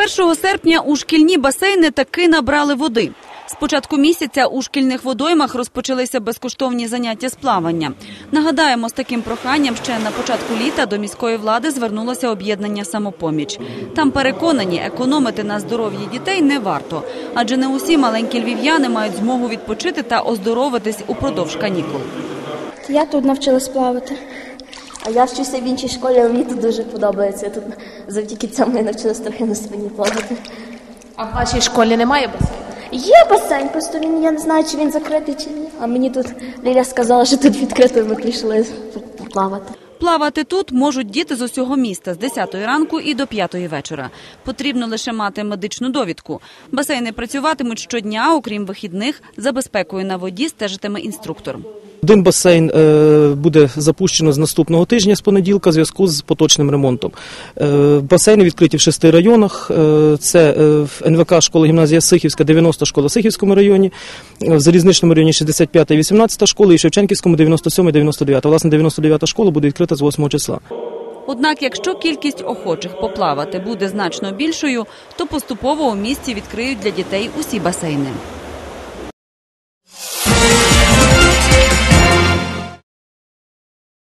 1 серпня у шкільні басейни таки набрали води. З початку місяця у шкільних водоймах розпочалися безкоштовні заняття з плавання. Нагадаємо, з таким проханням ще на початку літа до міської влади звернулося об'єднання самопоміч. Там переконані, економити на здоров'ї дітей не варто, адже не усі маленькі львів'яни мають змогу відпочити та оздоровитись упродовж канікул. Я тут навчилась плавати. А я вчуся в іншій школі, але мені тут дуже подобається. Я тут завдяки цьому я навчилася трохи на спині плавати. А в вашій школі немає басейну? Є басейн, просто він я не знаю, чи він закритий, чи ні. А мені тут Ліля сказала, що тут відкрито, і ми прийшли плавати. Плавати тут можуть діти з усього міста з 10 ранку і до 5 вечора. Потрібно лише мати медичну довідку. Басейни працюватимуть щодня, окрім вихідних. За безпекою на воді стежитиме інструктор. Один басейн е, буде запущено з наступного тижня з понеділка в зв'язку з поточним ремонтом. Е, Басейни відкриті в шести районах. Е, Це НВК школа гімназія Сихівська, 90 школа в Сихівському районі, в Залізничному районі 65 і 18 школа і Шевченківському 97 і 99. Власне, 99 школа буде відкрита з 8 числа. Однак, якщо кількість охочих поплавати буде значно більшою, то поступово у місті відкриють для дітей усі басейни.